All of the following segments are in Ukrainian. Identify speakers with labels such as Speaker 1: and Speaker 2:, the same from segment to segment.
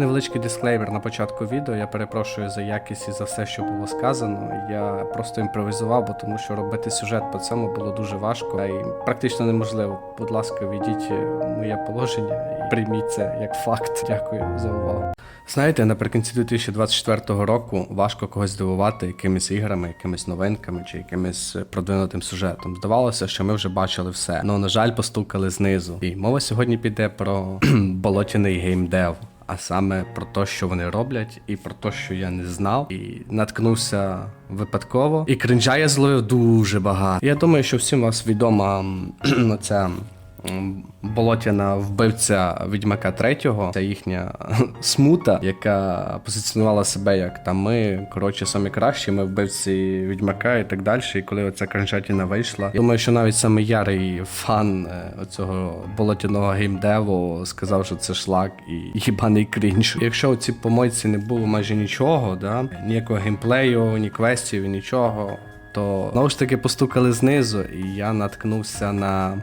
Speaker 1: Невеличкий дисклеймер на початку відео. Я перепрошую за якість і за все, що було сказано. Я просто імпровізував, бо тому що робити сюжет по цьому було дуже важко й практично неможливо. Будь ласка, відійдіть моє положення і прийміть це як факт. Дякую за увагу. Знаєте, наприкінці 2024 року важко когось здивувати якимись іграми, якимись новинками чи якимось продвинутим сюжетом. Здавалося, що ми вже бачили все. але, на жаль, постукали знизу. І мова сьогодні піде про болотяний геймдев. А саме про те, що вони роблять, і про те, що я не знав, і наткнувся випадково. І кринжа я зловив дуже багато. Я думаю, що всім вас відома ця болотяна вбивця Відьмака третього. Це їхня смута, яка позиціонувала себе як там ми, коротше, самі кращі, ми вбивці Відьмака і так далі. І коли оця кринжатіна вийшла, я думаю, що навіть саме ярий фан е, оцього болотяного геймдеву сказав, що це шлак і їбаний крінж. Якщо у цій помойці не було майже нічого, да, ніякого геймплею, ні квестів, нічого, то знову ж таки постукали знизу, і я наткнувся на.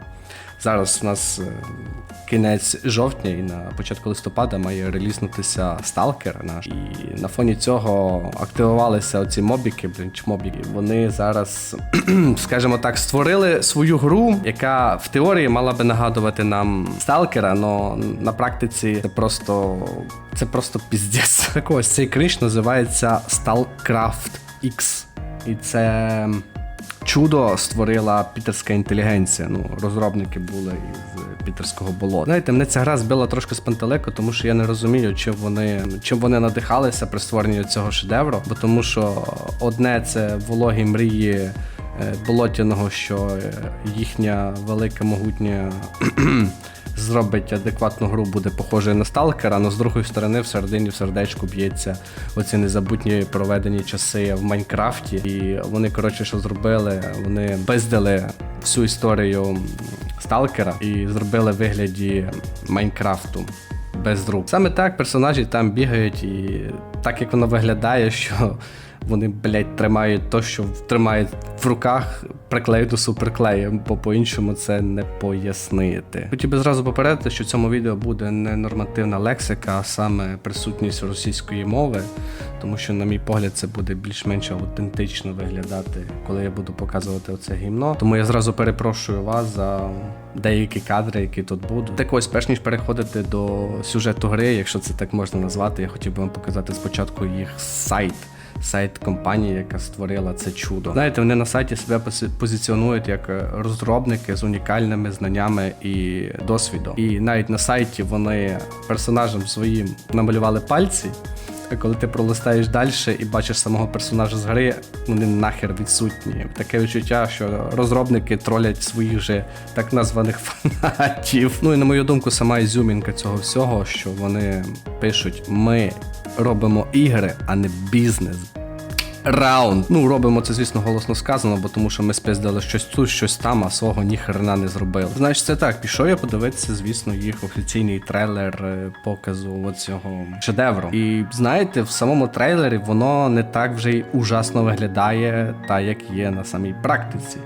Speaker 1: Зараз у нас е, кінець жовтня і на початку листопада має релізнутися сталкер наш. І на фоні цього активувалися оці мобіки, блін, чи. Вони зараз, скажімо так, створили свою гру, яка в теорії мала би нагадувати нам сталкера, але на практиці це просто це просто піздець. Так ось цей криш називається StarCraft X. І це чудо створила пітерська інтелігенція. Ну, розробники були із пітерського болота. Знаєте, мене ця гра збила трошки з пантелеку, тому що я не розумію, чим вони чим вони надихалися при створенні цього шедевру. Бо тому що одне це вологі мрії. Е, Болотяного, що е, їхня велика могутня зробить адекватну гру, буде похожою на сталкера, але з другої сторони, всередині в сердечку б'ється оці незабутні проведені часи в Майнкрафті. І вони, коротше, що зробили? Вони бездали всю історію сталкера і зробили вигляді Майнкрафту. Без рук. Саме так персонажі там бігають, і так як воно виглядає, що вони, блядь, тримають то, що тримають в руках, приклею до суперклеєм, бо по-іншому це не пояснити. Хотів би зразу попередити, що в цьому відео буде не нормативна лексика, а саме присутність російської мови, тому що, на мій погляд, це буде більш-менш аутентично виглядати, коли я буду показувати оце гімно. Тому я зразу перепрошую вас за деякі кадри, які тут будуть. Так ось, перш ніж переходити до сюжету гри, якщо це так можна назвати, я хотів би вам показати спочатку їх сайт. Сайт компанії, яка створила це чудо. Знаєте, вони на сайті себе пози- позиціонують як е, розробники з унікальними знаннями і досвідом. І навіть на сайті вони персонажам своїм намалювали пальці. А коли ти пролистаєш далі і бачиш самого персонажа з гри, вони нахер відсутні. Таке відчуття, що розробники тролять своїх же так названих фанатів. Ну і на мою думку, сама ізюмінка цього всього, що вони пишуть: ми робимо ігри, а не бізнес. Раунд. Ну, робимо це, звісно, голосно сказано, бо тому що ми спиздили щось тут, щось там, а свого ні хрена не зробили. Значить, це так. Пішов я подивитися, звісно, їх офіційний трейлер е, показу оцього шедевру. І знаєте, в самому трейлері воно не так вже й ужасно виглядає, та як є на самій практиці.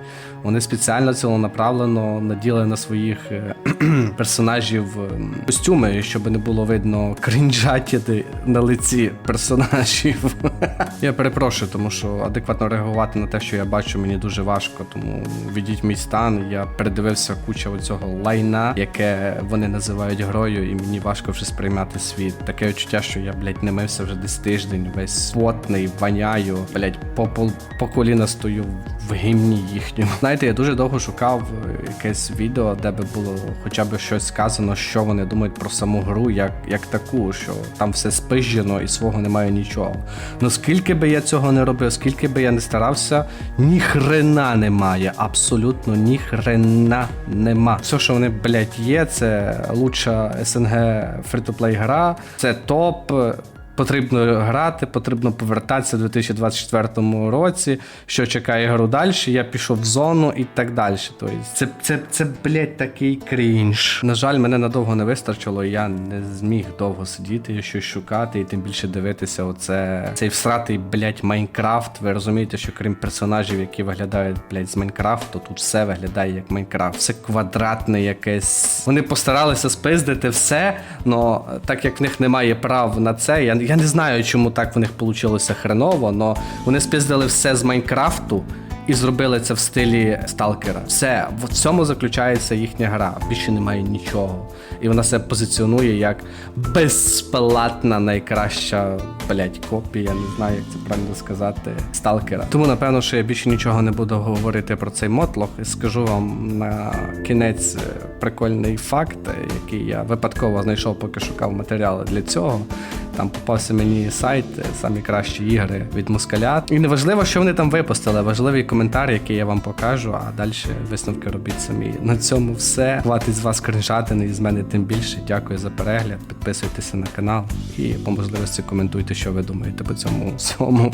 Speaker 1: Вони спеціально цілонаправлено наділи на своїх е, персонажів ем, костюми, щоб не було видно крінжатіти на лиці персонажів. Я перепрошую, тому що адекватно реагувати на те, що я бачу, мені дуже важко. Тому відіть мій стан. Я передивився куча оцього лайна, яке вони називають грою, і мені важко вже сприймати світ. Таке відчуття, що я, блядь, не мився вже десь тиждень, весь потний, воняю, блядь, по, по, по коліна стою в гімні їхньому. Знаєте, я дуже довго шукав е, якесь відео, де би було хоча б щось сказано, що вони думають про саму гру, як, як таку, що там все спижено і свого немає нічого. Ну скільки би я цього не робив, скільки би я не старався, ні хрена немає. Абсолютно ні хрена нема. Все, що вони, блядь, є, це лучша СНГ фрі-то-плей гра, це топ. Потрібно грати, потрібно повертатися у 2024 році, що чекає гру далі. Я пішов в зону і так далі. Тобто, це, це, це, блядь, такий крінж. На жаль, мене надовго не вистачило, я не зміг довго сидіти щось шукати, і тим більше дивитися оце цей всратий, блядь, Майнкрафт. Ви розумієте, що крім персонажів, які виглядають, блядь, з Майнкрафту, тут все виглядає як Майнкрафт. Все квадратне якесь. Вони постаралися спиздити все, але так як в них немає прав на це, я, я не знаю, чому так в них вийшло хреново, але вони спиздили все з Майнкрафту. І зробили це в стилі сталкера. Все, в цьому заключається їхня гра. Більше немає нічого. І вона себе позиціонує як безплатна найкраща блять копія. Не знаю, як це правильно сказати. Сталкера. Тому напевно, що я більше нічого не буду говорити про цей мотлох. І скажу вам на кінець е, прикольний факт, е, який я випадково знайшов, поки шукав матеріали для цього. Там попався мені сайт, е, самі кращі ігри від москаля. І не важливо, що вони там випустили, важливий коментар, який я вам покажу, а далі висновки робіть самі. На цьому все. Хватить з вас кринжатини, і з мене тим більше. Дякую за перегляд. Підписуйтеся на канал і по можливості коментуйте, що ви думаєте по цьому всьому.